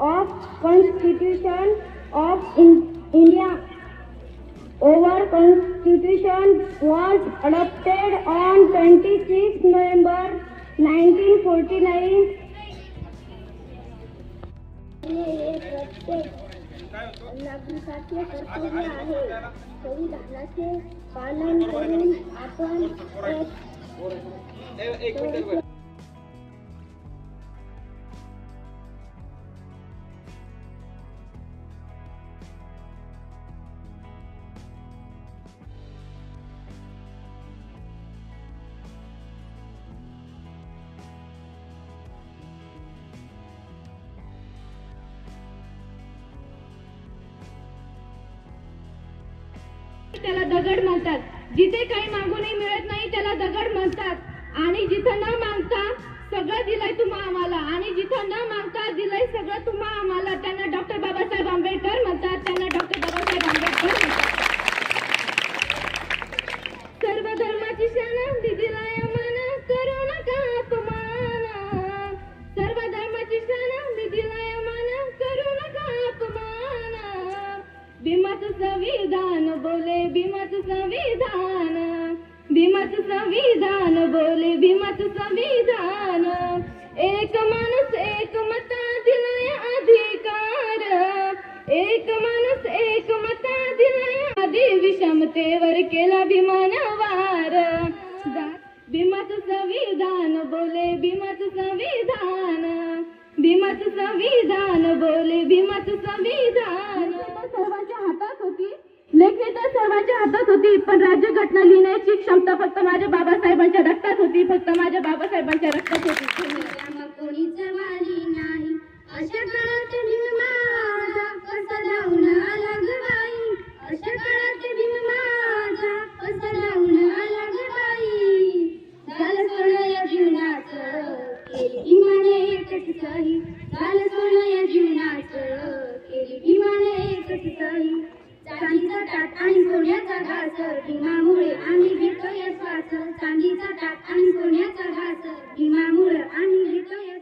of Constitution of In- India over Constitution was adopted on 26 November 1949. नागरिकाचे कर्तव्य आहे संविधानाचे पालन करून आपण त्याला दगड म्हणतात. जिथे काही मागूनही मिळत नाही त्याला दगड म्हणतात. आणि जिथं न मागता सगळं दिलंय तुम्हा आम्हाला. आणि जिथं न मागता दिलंय सगळं तुम्हा आम्हाला. त्यांना डॉक्टर बाबासाहेब आंबेडकर म्हणतात. संविधान बोले भीमत संविधान। एक माणूस एक मता दिलाय अधिकार। एक माणूस एक मता दिलाय आधी विषमतेवर केला भीमानवार वार। जा- संविधान बोले भीमत संविधान। भीमत संविधान बोले भीमत संविधान। सर्वांच्या हातात होती. लेखणी तर सर्वांच्या हातात होती पण राज्यघटना लिहिण्याची क्षमता फक्त माझ्या बाबासाहेबांच्या रक्तात होती फक्त माझ्या बाबासाहेबांच्या रक्तात होती. ताट आणि सोन्याचा घास भीमामुळे आम्ही घेतोय श्वास चांदीचा ताट आणि सोन्याचा घास भीमामुळे आम्ही घेतोय